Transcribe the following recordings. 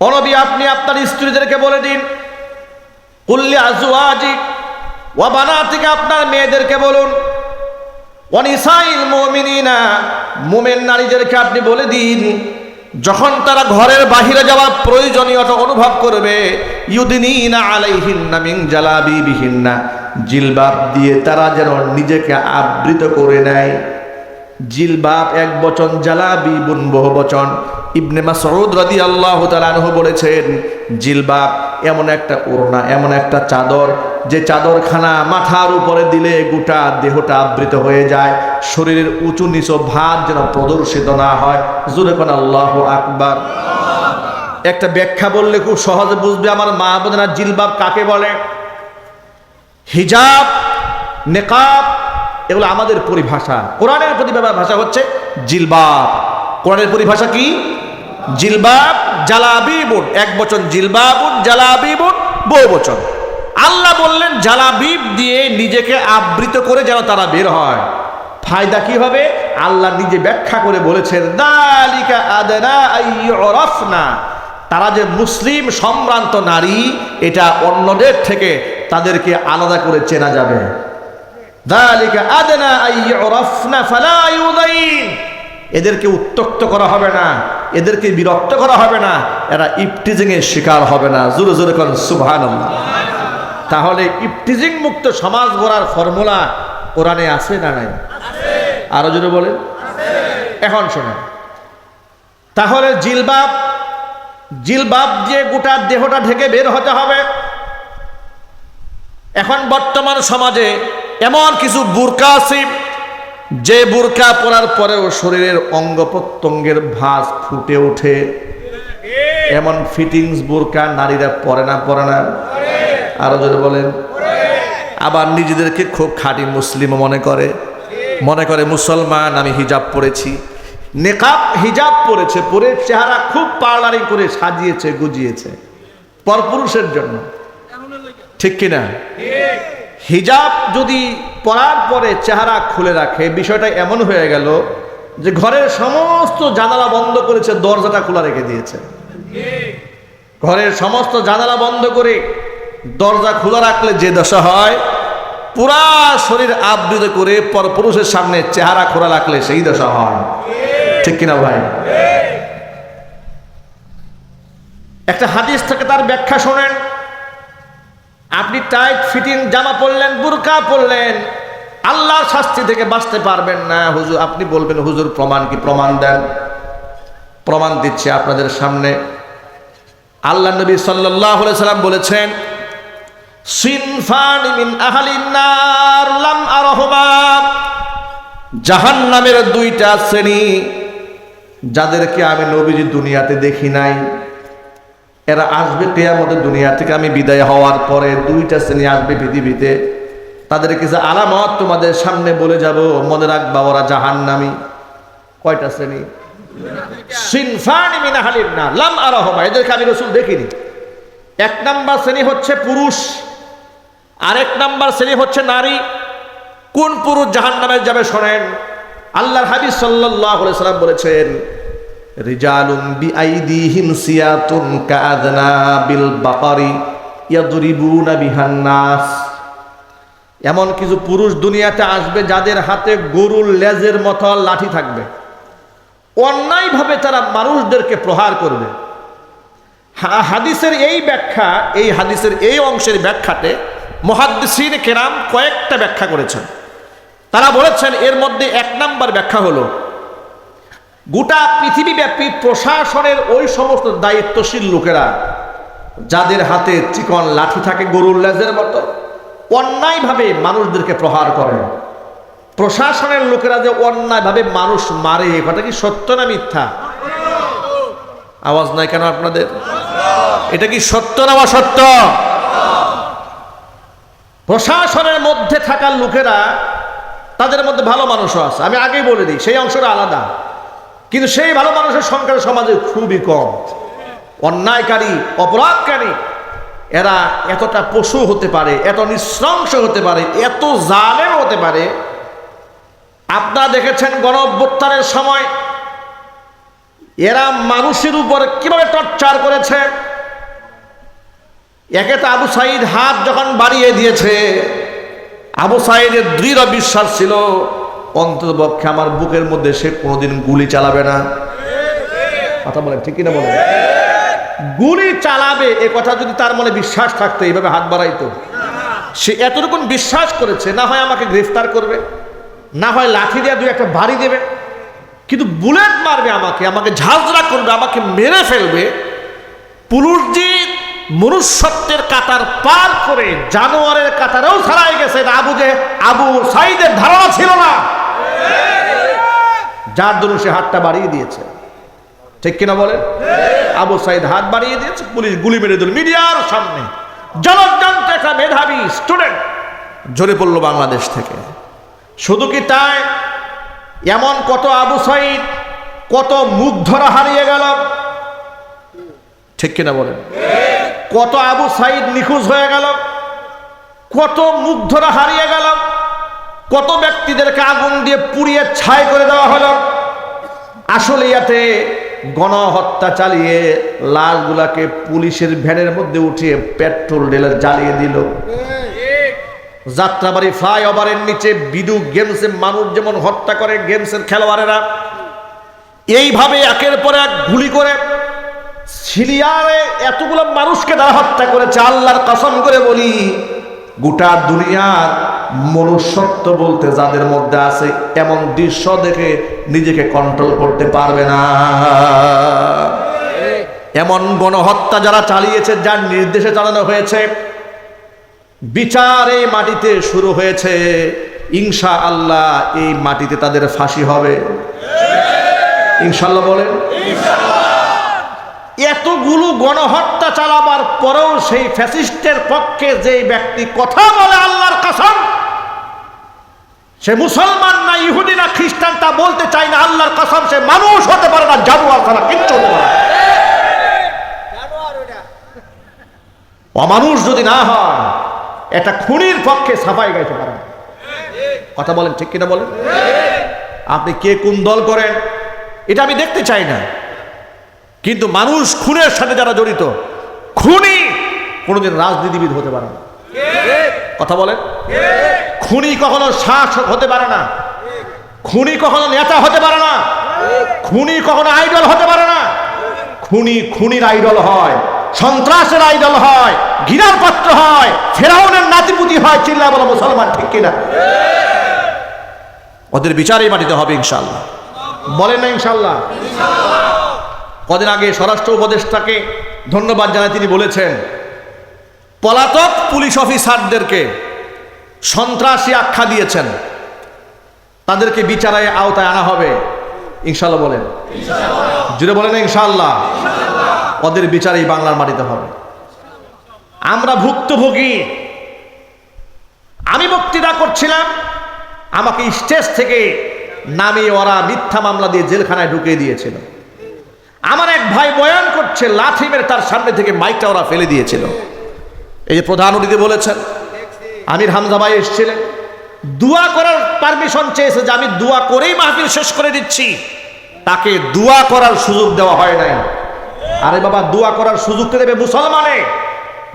অনবী আপনি আপনার স্ত্রীদেরকে বলে দিন। কুল্লি আজুয়াজি ওয়া বানাতিকে আপনার মেয়েদেরকে বলুন। অনিসাইল মুমিনিনা, মুমেন নারীদেরকে আপনি বলে দিন, যখন তারা ঘরের বাহিরে যাওয়ার প্রয়োজনীয়তা অনুভব করবে, ইউদিনিনা আলাইহিন্না মিন জালাবিবিহিন্না, জিলবাব দিয়ে তারা যেন নিজেকে আবৃত করে নেয়। জিলবাব এক বচন, জালাবি বুন বহু বচন। ইবনে মাসউদ রাদিয়াল্লাহু তাআলা আনহু বলেছেন, জিলবাব এমন একটা ওড়না, এমন একটা চাদর, যে চাদরখানা মাথার উপরে দিলে গোটা দেহটা আবৃত হয়ে যায়, শরীরের উঁচু নিচু ভাত যেন প্রদর্শিত না হয়। জুরে কোন আল্লাহ আকবার। একটা ব্যাখ্যা বললে খুব সহজে বুঝবে আমার মা বোনেরা জিলবাব কাকে বলে? হিজাব, নেকাব এগুলো আমাদের পরিভাষা। কোরআনের পরিভাষা ভাষা হচ্ছে জিলবাব। কোরআনের পরিভাষা কি? জিলবাব জালাবিবুন এক বচন জিলবাবুন জালাবিবুন বহু বচন। আল্লাহ বললেন জালাবিব দিয়ে নিজেকে আবৃত করে যেন তারা বের হয়। ফায়দা কি হবে? আল্লাহ নিজে ব্যাখ্যা করে বলেছেন, দালিকা আদনা আইয়ুরাফনা। তারা যে মুসলিম সম্ভ্রান্ত নারী, এটা অন্যদের থেকে তাদেরকে আলাদা করে চেনা যাবে। ফালা এদেরকে উত্তক্ত করা হবে না, এদেরকে বিরক্ত করা হবে না, এরা ইফটিজিং এর শিকার হবে না। জোরে জোরে করেন, সুবহানাল্লাহ। তাহলে ইফটিজিং মুক্ত সমাজ গড়ার ফর্মুলা কোরআনে আছে না নাই? আরও জোরে বলেন। এখন শোনেন। তাহলে জিলবাব জিলবাব দিয়ে গোটা দেহটা ঢেকে বের হতে হবে। এখন বর্তমান সমাজে এমন কিছু বুরকা আছে, যে বুরকা পরার পরেও শরীরের অঙ্গ প্রত্যঙ্গের ভাঁজ ফুটে ওঠে। এমন ফিটিংস বুরকা নারীরা পরে না পরে না। আরও যদি বলেন। আবার নিজেদেরকে খুব খাঁটি মুসলিম মনে করে। মনে করে, মুসলমান, আমি হিজাব পরেছি। নেকাব হিজাব পরেছে, পরে চেহারা খুব পার্লারিং করে সাজিয়েছে, গুজিয়েছে। পরপুরুষের জন্য। ঠিক কিনা? হিজাব যদি পরার পরে চেহারা খুলে রাখে, বিষয়টা এমন হয়ে গেল যে ঘরের সমস্ত জানালা বন্ধ করেছে, দরজাটা খোলা রেখে দিয়েছে। ঘরের সমস্ত জানালা বন্ধ করে দরজা খোলা রাখলে যে দশা হয়, পুরা শরীর আবৃত করে পরপুরুষের সামনে চেহারা খোলা রাখলে সেই দশা হয়। ঠিক কিনা ভাই? একটা হাদিস থেকে তার ব্যাখ্যা শোনেন। আপনি টাইট ফিটিং জামা পরলেন, বুরকা পরলেন, আল্লাহর শাস্তি থেকে বাঁচতে পারবেন না। হুজুর, আপনি বলবেন, হুজুর, প্রমাণ কি? প্রমাণ দেন। প্রমাণ দিচ্ছে আপনাদের সামনে। আল্লাহ নবী সাল্লাহ সাল্লাম বলেছেন লাম আরহুমা। জাহান্নামের দুইটা শ্রেণি, যাদেরকে আমি নবীজি দুনিয়াতে দেখি নাই এরা আসবে কেয়ামতের দুনিয়া থেকে আমি বিদায় হওয়ার পরে দুইটা শ্রেণি আসবে পৃথিবীতে। তাদের কিছু আলামত তোমাদের সামনে বলে যাব, মনে রাখবা, ওরা জাহান্নামি। কয়টা শ্রেণি? লাম রসুল দেখিনি। এক নাম্বার শ্রেণি হচ্ছে পুরুষ নাম্বার শ্রেণি হচ্ছে নারী। কোন পুরুষ জাহান নামে যাবে আল্লাহর সাল্লাহ সাল্লাম বলেছেন রিজালুম বিআইদিহিম সিয়াতুন কাআদনা বিল বাকারি ইয়াদরিবুনা বিহান নাস। এমন কিছু পুরুষ দুনিয়াতে আসবে যাদের হাতে গরুর লেজের মতো লাঠি থাকবে। অন্যায়ভাবে তারা মানুষদেরকে প্রহার করবে। হাদিসের এই ব্যাখ্যা, এই হাদিসের এই অংশের ব্যাখ্যাতে মহাদ্দিসিন কেরাম কয়েকটা ব্যাখ্যা করেছেন। তারা বলেছেন, এর মধ্যে এক নাম্বার ব্যাখ্যা হলো গোটা পৃথিবীব্যাপী প্রশাসনের ওই সমস্ত দায়িত্বশীল লোকেরা, যাদের হাতে চিকন লাঠি থাকে গরুর লেজের মতো, অন্যায়ভাবে মানুষদেরকে প্রহার করে। প্রশাসনের লোকেরা যে অন্যায়ভাবে মানুষ মারে, এ কথা কি সত্য না মিথ্যা? আওয়াজ নাই কেন আপনাদের? এটা কি সত্য না অসত্য? প্রশাসনের মধ্যে থাকা লোকেরা, তাদের মধ্যে ভালো মানুষও আছে। আমি আগেই বলে দিই, সেই অংশটা আলাদা। কিন্তু সেই ভালো মানুষের সংখ্যা সমাজে খুবই কম। অন্যায়কারী, অপরাধকারী, এরা এতটা পশু হতে পারে, এত নৃশংস হতে পারে, এত জালেম হতে পারে। আপনারা দেখেছেন গণ সময় এরা মানুষের উপর কীভাবে টর্চার করেছে? একে তো আবু সাইদ হাত যখন বাড়িয়ে দিয়েছে, আবু সাইদের দৃঢ় বিশ্বাস ছিল অন্তত পক্ষে আমার বুকের মধ্যে সে কোনোদিন গুলি চালাবে না। কথা বলেন, ঠিক কিনা বলেন? গুলি চালাবে, এ কথা যদি তার মনে বিশ্বাস থাকতো, এইভাবে হাত বাড়াইতো। সে এতটুকু বিশ্বাস করেছে, না হয় আমাকে গ্রেফতার করবে, না হয় লাঠি দিয়ে দুই একটা বাড়ি দেবে, কিন্তু বুলেট মারবে আমাকে আমাকে ঝাঁঝরা করবে, আমাকে মেরে ফেলবে। পুরুষ যে মনুষ্যত্বের কাতার পার করে জানোয়ারের কাতারেও ছাড়াই গেছে আবু যে আবু সাইদের ধারণা ছিল না। যার দরুন সে হাতটা বাড়িয়ে দিয়েছে। ঠিক কিনা বলেন? আবু সাইদ হাত বাড়িয়ে দিয়েছে, পুলিশ গুলি মেরে দিল মিডিয়ার সামনে। জনজান্ত একটা মেধাবী স্টুডেন্ট ঝরে পড়ল বাংলাদেশ থেকে। শুধু কি তাই? এমন কত আবু সাইদ, কত মুখ হারিয়ে গেল। ঠিক কিনা বলেন? কত আবু সাইদ নিখোঁজ হয়ে গেল। কত মুখ হারিয়ে গেল। কত ব্যক্তিদেরকে আগুন দিয়ে পুড়িয়ে ছাই করে দেওয়া হলো? আসলে ইয়াতে গণহত্যা চালিয়ে লাশগুলাকে পুলিশের ভ্যানের মধ্যে উঠিয়ে পেট্রোল ঢেলে জ্বালিয়ে দিল। যাত্রাবাড়ি ফ্লাইওভারের নিচে বিডু গেমসে মানুষ যেমন হত্যা করে গেমসের খেলোয়াড়েরা, এইভাবে একের পর এক গুলি করে সিরিয়ারে এতগুলো মানুষকে তারা হত্যা করেছে। আল্লাহর কসম করে বলি, গোটা দুনিয়ার মনুষ্যত্ব বলতে যাদের মধ্যে আছে এমন দৃশ্য দেখে নিজেকে কন্ট্রোল করতে পারবে না। এমন গণহত্যা যারা চালিয়েছে, যার নির্দেশে চালানো হয়েছে, বিচার এই মাটিতে শুরু হয়েছে। ইনশা আল্লাহ এই মাটিতে তাদের ফাঁসি হবে। ইনশাল্লাহ বলেন। এতগুলো গণহত্যা চালাবার পরেও সেই ফ্যাসিস্টের পক্ষে যে ব্যক্তি কথা বলে আল্লাহর কসম সে মুসলমান না ইহুদি না খ্রিস্টান তা বলতে চায় না আল্লাহর কসম সে মানুষ হতে পারে না জানোয়ার ছাড়া কিচ্ছু হতে পারে অমানুষ যদি না হয় এটা খুনির পক্ষে সাফাই গাইতে পারে না। কথা বলেন ঠিক কিনা বলেন? আপনি কে কোন দল করেন? এটা আমি দেখতে চাই না। কিন্তু মানুষ খুনের সাথে যারা জড়িত খুনি কোনোদিন রাজনীতিবিদ হতে পারে না। কথা বলেন? খুনি কখনো শাসক হতে পারে না। খুনি কখনো নেতা হতে পারে না। খুনি কখনো আইডল হতে পারে না। খুনি খুনির আইডল হয়, সন্ত্রাসের আইডল হয়, ঘৃণার পাত্র হয়, ফেরাউনের নাতিপুতি হয় চিল্লা বলো মুসলমান, ঠিক কিনা? ওদের বিচারেই মাটিতে হবে ইনশাল্লাহ বলেন না ইনশাল্লাহ কদিন আগে স্বরাষ্ট্র উপদেষ্টাকে ধন্যবাদ জানায় তিনি বলেছেন, পলাতক পুলিশ অফিসারদেরকে সন্ত্রাসী আখ্যা দিয়েছেন। তাদেরকে বিচারায় আওতায় আনা হবে। ইনশাল্লাহ বলেন। জুড়ে বলেন ইনশাল্লাহ ওদের বিচারেই বাংলার মাটিতে হবে। আমরা ভুক্তভোগী। আমি বক্তৃতা করছিলাম, আমাকে স্টেজ থেকে নামিয়ে ওরা মিথ্যা মামলা দিয়ে জেলখানায় ঢুকিয়ে দিয়েছিল। আমার এক ভাই বয়ান করছে, লাথি মেরে তার সামনে থেকে মাইকটা ওরা ফেলে দিয়েছিল। এই যে প্রধান অতিথি বলেছেন আমির হামজা ভাই এসেছিলেন। দোয়া করার পারমিশন চেয়েছে যে আমি দোয়া করেই মাহফিল শেষ করে দিচ্ছি। তাকে দোয়া করার সুযোগ দেওয়া হয় নাই। আরে বাবা, দোয়া করার সুযোগ দেবে মুসলমানে।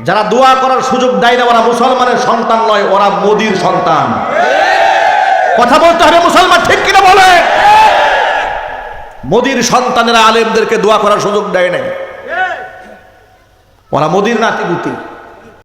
যারা দোয়া করার সুযোগ দেয় না, ওরা মুসলমানের সন্তান নয়, ওরা মোদির সন্তান। কথা বলতে হবে মুসলমান ঠিক কিনা বলে? মোদির সন্তানেরা আলেমদেরকে দোয়া করার সুযোগ দেয় নাই। ওরা মোদির নাতিপুতি।